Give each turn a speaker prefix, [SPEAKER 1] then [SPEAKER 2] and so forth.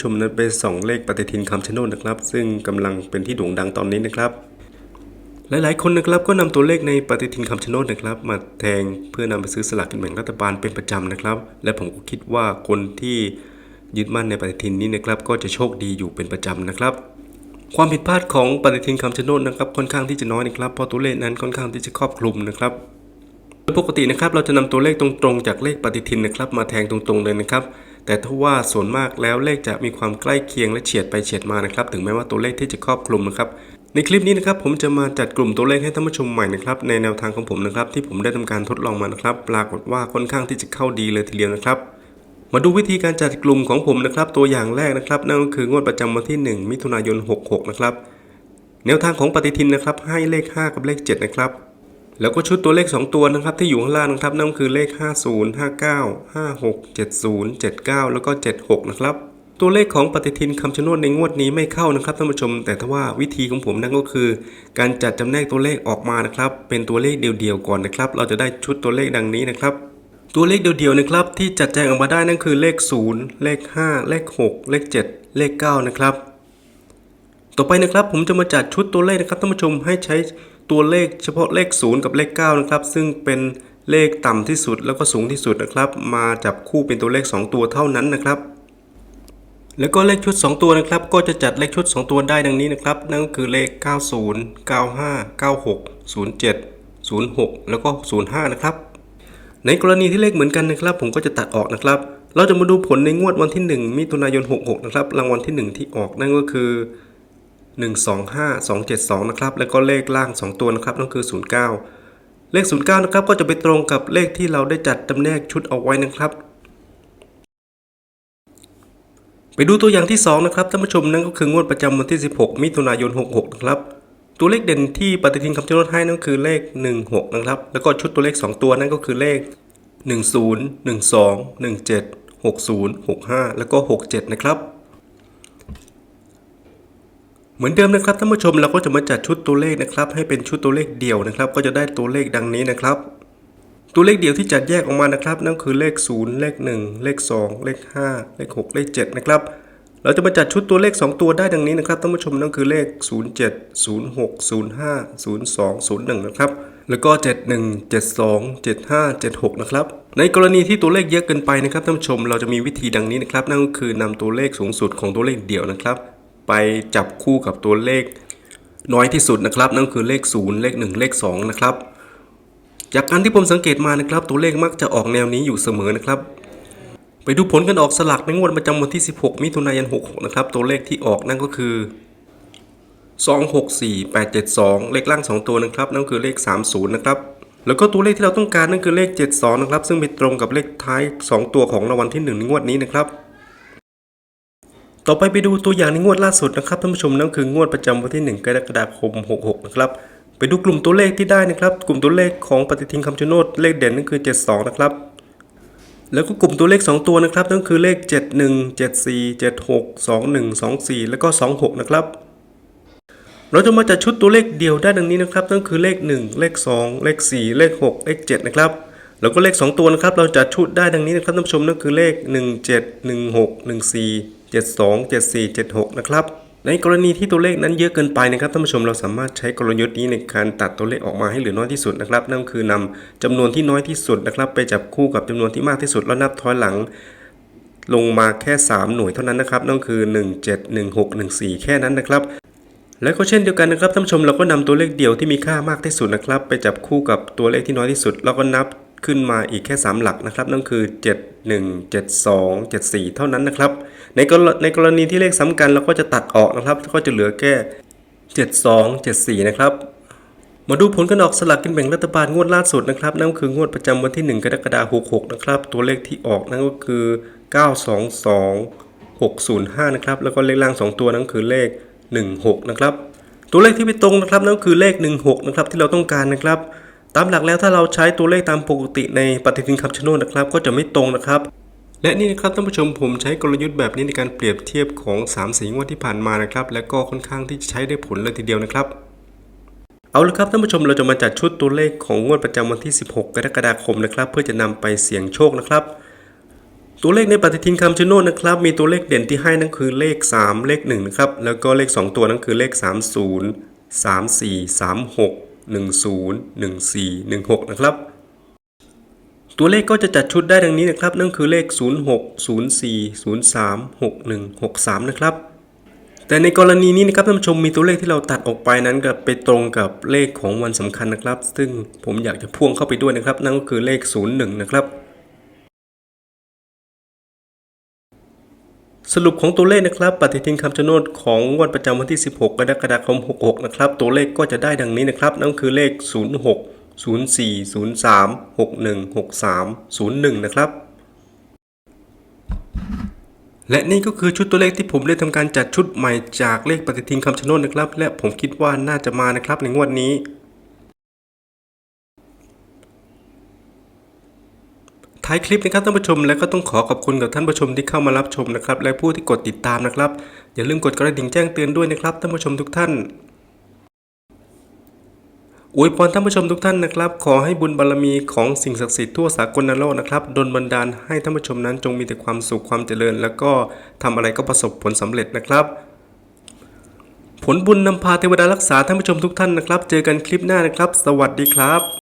[SPEAKER 1] ชมนั้นเป็นสองเลขปฏิทินคำชะโนดนะครับ ซึ่งกำลังเป็นที่โด่งดังตอนนี้นะครับ หลายๆ คนนะครับก็นำตัวเลขในปฏิทินคำชะโนดนะครับ มาแทงเพื่อนำไปซื้อสลากกินแบ่งรัฐบาลเป็นประจำนะครับ และผมก็คิดว่าคนที่ยึดมั่นในปฏิทินนี้นะครับ ก็จะโชคดีอยู่เป็นประจำนะครับ ความผิดพลาดของปฏิทินคำชะโนดนะครับ ค่อนข้างที่จะน้อยนะครับเพราะตัวเลขนั้นค่อนข้างที่จะครอบคลุมนะครับโดยปกตินะครับเราจะนำตัวเลขตรงๆ จากเลขปฏิทินนะครับ มาแทงตรงๆเลยนะครับ แต่ถ้าว่าส่วนมากแล้วเลขจะมีความใกล้เคียงและเฉียดไปเฉียดมานะครับ ถึงแม้ว่าตัวเลขที่จะครอบคลุมนะครับ ในคลิปนี้นะครับผมจะมาจัดกลุ่มตัวเลขให้ท่านผู้ชมใหม่นะครับในแนวทางของผมนะครับที่ผมได้ทำการทดลองมานะครับ ปรากฏว่าค่อนข้างที่จะเข้าดีเลยทีเดียวนะครับมาดูวิธีการจัดกลุ่มของผมนะครับ ตัวอย่างแรกนะครับ นั่นก็คืองวดประจำวันที่ 1 มิถุนายน 66 นะครับ แนวทางของปฏิทินนะครับ ให้เลข 5 กับเลข 7 นะครับ แล้วก็ชุดตัวเลข 2 ตัวนะครับที่อยู่ข้างล่างนะครับนั่นก็คือเลข 50 59 56 70 79 แล้วก็ 76 นะครับ ตัวเลขของปฏิทินคำชะโนดในงวดนี้ไม่เข้านะครับท่านผู้ชม แต่ถ้าว่าวิธีของผมนั่นก็คือ การจัดจำแนกตัวเลขออกมานะครับเป็นตัวเลขเดียวๆก่อนนะครับ เราจะได้ชุดตัวเลขดังนี้นะครับตัวเลขเดียวๆนะครับที่จัดแจงออกมาได้นั่นคือเลข 0 เลข 5 เลข 6 เลข 7 เลข 9 นะครับ ต่อไปนะครับผมจะมาจัดชุดตัวเลขนะครับท่านผู้ชมให้ใช้ ตัวเลขเฉพาะเลข 0 กับเลข 9 นะครับ ซึ่งเป็นเลขต่ำที่สุดแล้วก็สูงที่สุดนะครับ มาจับคู่เป็นตัวเลข 2 ตัวเท่านั้นนะครับ แล้วก็เลขชุด 2 ตัวนะครับ ก็จะจัดเลขชุด 2 ตัวได้ดังนี้นะครับ นั่นก็คือเลข 90 95 96 07 06 แล้วก็ 05 นะครับ ในกรณีที่เลขเหมือนกันนะครับ ผมก็จะตัดออกนะครับ เราจะมาดูผลในงวดวันที่ 1 มิถุนายน 66 นะครับ รางวัลที่ 1 ที่ออกนั่นก็คือ 125272 นะครับ แล้วก็เลขล่าง 2 ตัวนะครับนั่นคือ 09 เลข 09 นะครับ ก็จะไปตรงกับเลขที่เราได้จัดจำแนกชุดเอาไว้นะครับ ไปดูตัวอย่างที่ 2 นะครับท่านผู้ชมนั่นก็คืองวดประจำวันที่ 16 มิถุนายน 66 นะครับ ตัวเลขเด่นที่ปฏิทินคำชะโนดให้นั่นคือเลข 16 นะครับ แล้วก็ชุดตัวเลข 2 ตัวนั่นก็คือเลข 10 12 17 60 65 แล้วก็ 67 นะครับ เหมือนเดิมนะครับท่านผู้ชมเราก็จะมาจัดชุดตัวเลขนะครับ ให้เป็นชุดตัวเลขเดี่ยวนะครับ ก็จะได้ตัวเลขดังนี้นะครับ ตัวเลขเดี่ยวที่จัดแยกออกมานะครับ นั่นคือเลข 0 เลข 1 เลข 2 เลข 5 เลข 6 เลข 7 นะครับเราจะมาจัดชุดตัวเลข 2 ตัวได้ดังนี้นะครับท่านผู้ชมนั่นคือเลข 07 06 05 02 01 นะครับ แล้วก็ 71 72 75 76 นะครับ ในกรณีที่ตัวเลขเยอะเกินไปนะครับท่านผู้ชมเราจะมีวิธีดังนี้นะครับ นั่นก็คือนำตัวเลขสูงสุดของตัวเลขเดี่ยวนะครับ ไปจับคู่กับตัวเลข น้อยที่สุดนะครับ นั่นคือเลข 0 เลข 1 เลข 2 นะครับ จากการที่ผมสังเกตมานะครับ ตัวเลขมักจะออกแนวนี้อยู่เสมอนะครับ ไปดูผลกันออกสลักในงวดประจำวันที่ 16 มิถุนายน 66 นะครับ ตัวเลขที่ออกนั่นก็คือ264872 เลขล่าง 2 ตัวนะครับ นั่นคือเลข 30 นะครับ แล้วก็ตัวเลขที่เราต้องการนั่นคือเลข 72 นะครับ ซึ่งไปตรงกับเลขท้าย 2 ตัวของรางวัลที่ 1 ในงวดนี้นะครับ ต่อไปไปดูตัวอย่างในงวดล่าสุดนะครับท่านผู้ชมนั่นคืองวดประจำวันที่ 1 กรกฎาคม 66 นะครับไปดูกลุ่มตัวเลขที่ได้นะครับ กลุ่มตัวเลขของปฏิทินคำชะโนดเลขเด่นนั่นคือ 72 นะครับ แล้วก็กลุ่มตัวเลข 2 ตัวนะครับนั่นคือเลข 71 74 76 21 24 แล้วก็ 26 นะครับ เราจะมาจัดชุดตัวเลขเดียวได้ดังนี้นะครับนั่นคือเลข 1 เลข 2 เลข 4 เลข 6 เลข 7 นะครับแล้วก็เลข 2 ตัวนะครับ เราจัดชุดได้ดังนี้นะครับท่านผู้ชมนั่นคือเลข 1 7 1 7 2 7 4 7 6 นะครับ ในกรณีที่ตัวเลขนั้นเยอะเกินไปนะครับท่านผู้ชมเราสามารถใช้กลยุทธ์นี้ในการตัดตัวเลขออกมาให้เหลือน้อยที่สุดนะครับ นั่นคือนำจำนวนที่น้อยที่สุดนะครับ ไปจับคู่กับจำนวนที่มากที่สุดแล้วนับถอยหลังลงมาแค่ 3 หน่วยเท่านั้นนะครับนั่นคือ 1 7 1 6 1 4 แค่นั้นนะครับ และก็เช่นเดียวกันนะครับท่านผู้ชมเราก็นำตัวเลขเดียวที่มีค่ามากที่สุดนะครับ ไปจับคู่กับตัวเลขที่น้อยที่สุด แล้วก็นับ ขึ้นมาอีกแค่ 3 หลักนะครับ นั่นคือ 7 1 7 2 7 4 เท่านั้นนะครับ ในกรในกรณีที่เลขซ้ำกันเราก็จะตัดออกนะครับ ก็จะเหลือแค่ 72 74 นะครับมาดูผลการออกสลากกินแบ่งรัฐบาลงวดล่าสุดนะครับ นั่นคืองวดประจำวันที่ 1 กรกฎาคม66 นะครับ ตัวเลขที่ออกนั่นก็คือ 922 605 นะครับ แล้วก็เลขล่าง 2 ตัวนั่นคือเลข 16 นะครับ ตัวเลขที่ไปตรงนะครับนั่นคือเลข 16 นะครับที่เราต้องการนะครับ ตามหลักแล้วถ้าเราใช้ตัวเลขตามปกติในปฏิทินคำชะโนดนะครับ ก็จะไม่ตรงนะครับ และนี่นะครับท่านผู้ชมผมใช้กลยุทธ์แบบนี้ในการเปรียบเทียบของ3สีงวดที่ผ่านมานะครับ และก็ค่อนข้างที่จะใช้ได้ผลเลยทีเดียวนะครับ เอาละครับท่านผู้ชมเราจะมาจัดชุดตัวเลขของงวดประจำวันที่ 16 กรกฎาคมนะครับ เพื่อจะนำไปเสี่ยงโชคนะครับตัวเลขในปฏิทินคำชะโนดนะครับ มีตัวเลขเด่นที่ให้นั่นคือเลข 3 เลข1นะครับแล้วก็เลข 2 ตัวนั่นคือเลข 30 34 36 10 14 16 นะครับ ตัวเลขก็จะจัดชุดได้ดังนี้นะครับ นั่นคือเลข 06 04 03 61 63 นะครับ แต่ในกรณีนี้นะครับท่านผู้ชมมีตัวเลขที่เราตัดออกไปนั้นก็ไปตรงกับเลขของวันสำคัญนะครับ ซึ่งผมอยากจะพ่วงเข้าไปด้วยนะครับ นั่นก็คือเลข 01 นะครับ สรุปของตัวเลขนะครับ ปฏิทินคำชะโนดของงวดประจำวันที่ 16 กรกฎาคม 66 นะครับ ตัวเลขก็จะได้ดังนี้นะครับ นั่นคือเลข 06 04 03 61 63 01 นะครับ และนี่ก็คือชุดตัวเลขที่ผมได้ทำการจัดชุดใหม่จากเลขปฏิทินคำชะโนดนะครับ และผมคิดว่าน่าจะมานะครับในงวดนี้ ท้ายคลิปนะครับท่านผู้ชมและก็ต้องขอขอบคุณกับท่านผู้ชมที่เข้ามารับชมนะครับและผู้ที่กดติดตามนะครับอย่าลืมกดกระดิ่งแจ้งเตือนด้วยนะครับท่านผู้ชมทุกท่านอวยพรท่านผู้ชมทุกท่านนะครับ ขอให้บุญบารมีของสิ่งศักดิ์สิทธิ์ทั่วสากลโลกนะครับดลบันดาลให้ท่านผู้ชมนั้นจงมีแต่ความสุขความเจริญ แล้วก็ทำอะไรก็ประสบผลสำเร็จนะครับ ผลบุญนำพาเทวดารักษาท่านผู้ชมทุกท่านนะครับ เจอกันคลิปหน้านะครับ สวัสดีครับ